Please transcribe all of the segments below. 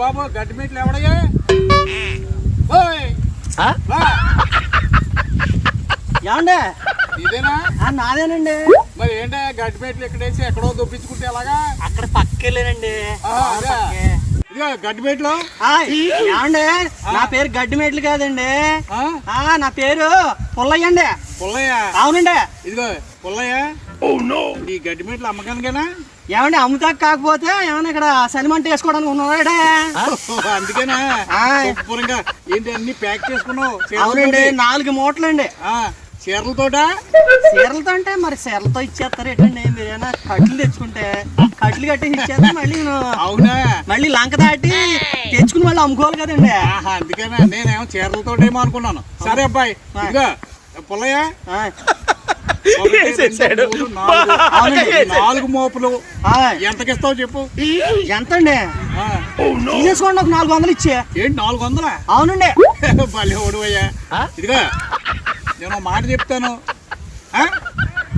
బాబు గడ్డి మీట్లు ఎవడయ్యా? ఓయ్! ఆ? రా. ఏమండే? ఇదేనా? ఆ, నాదేనండి. మరి ఏంటా గడ్డి మీట్లు ఎక్కడేసి ఎక్కడో దొప్పించుకుంటే ఎలాగా? అక్కడ పక్కెళ్ళానండి. ఆ, అదే. ఇదిగో గడ్డి మీట్లు. ఏమండి? నా పేరు గడ్డి మెట్లు కాదండి. ఆ? ఆ నా పేరు పుల్లయ్యండి. పుల్లయ్య. అవునండి. ఇదిగో పుల్లయ్య. ఈ గడ్డి మీట్లు అమ్మకానికేనా? ఏమండి అమ్ముతా కాకపోతే ఏమన్నా ఇక్కడ సలిమంట వేసుకోవడానికి ఉన్నాడా అందుకేనా? ఏంటి అన్ని ప్యాక్ చేసుకున్నావు? అవునండి? నాలుగు మూటలండి. ఆ, చీరలతోట? చీరలతో అంటే మరి చీరలతో ఇచ్చేస్తారు ఏంటండి మీరు ఏమైనా కట్లు తెచ్చుకుంటే? కట్లు కట్టి ఇచ్చేస్తే మళ్ళీ అవునా? మళ్ళీ లంక దాటి తెచ్చుకుని మళ్ళీ అమ్ముకోవాలి కదండి. ఆహా, అందుకేనా? నేనేమో చీరలతోటేమో అనుకున్నాను. సరే అబ్బాయి ఇదిగో. పుల్లయ్య? నాలుగు. మోపులు. ఎంతకిస్తావు చెప్పు. ఎంతండి? ఆ, తీసేసుకోండి ఒక నాలుగు వందలు ఇచ్చే. ఏంటి నాలుగు వందలా? అవునండి. భలే ఓడివయ్యా. ఇదిగో నేను మాట చెప్తాను?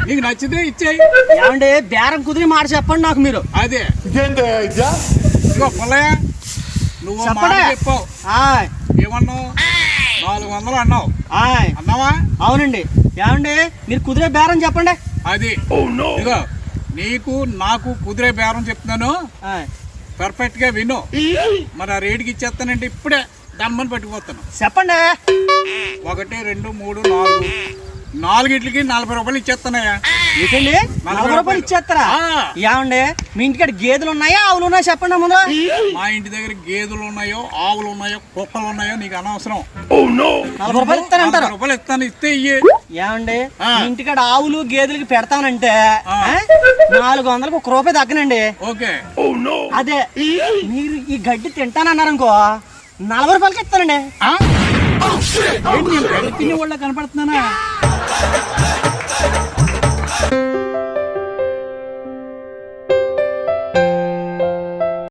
నీకు నచ్చితే ఇచ్చేయి. ఏమండి బేరం కుదిరి మాట చెప్పండి నాకు మీరు. అదే. ఇదిగో పుల్లయ్య నువ్వు మాట చెప్పండి. చెప్పావు. ఏమన్నావు? నాలుగు వందలు అన్నావు. అన్నావా? అవునండి. ఏమండి? మీరు కుదిరే బేరం చెప్పండి. అది. ఇదిగో నీకు నాకు కుదిరే బేరం చెప్తున్నాను. పర్ఫెక్ట్గా విను. మరి ఆ రేటుకి ఇచ్చేస్తానంటే ఇప్పుడే దమ్మని పట్టుకుపోతాను. చెప్పండి. ఒకటి రెండు మూడు నాలుగు. నాలుగిట్లకి నలభై రూపాయలు ఇచ్చేస్తానయ్యా ఏంటండి నలభై రూపాయలు ఇచ్చేస్తారా? ఆ. ఏమండి? మీ ఇంటికాడ గేదెలు ఉన్నాయా ఆవులు ఉన్నాయా చెప్పండి ముందు మా ఇంటి దగ్గర గేదెలు ఉన్నాయో ఆవులు ఉన్నాయో కుక్కలు ఉన్నాయో నీకు అనవసరం నలభై రూపాయలు ఇస్తారంటారు నలభై రూపాయలు ఇస్తాను ఇస్తే ఇయ్యి. ఏమండి. మీ ఇంటికాడ ఆవులు గేదెలకి పెడతానంటే? నాలుగు వందలకు ఒక రూపాయి తగ్గనండి. ఓకే. అదే మీరు ఈ గడ్డి తింటానన్నారనుకో నలభై రూపాయలకి ఇస్తానండి. నేను గడ్డి తినే వాళ్ళ కనపడుతున్నానా? you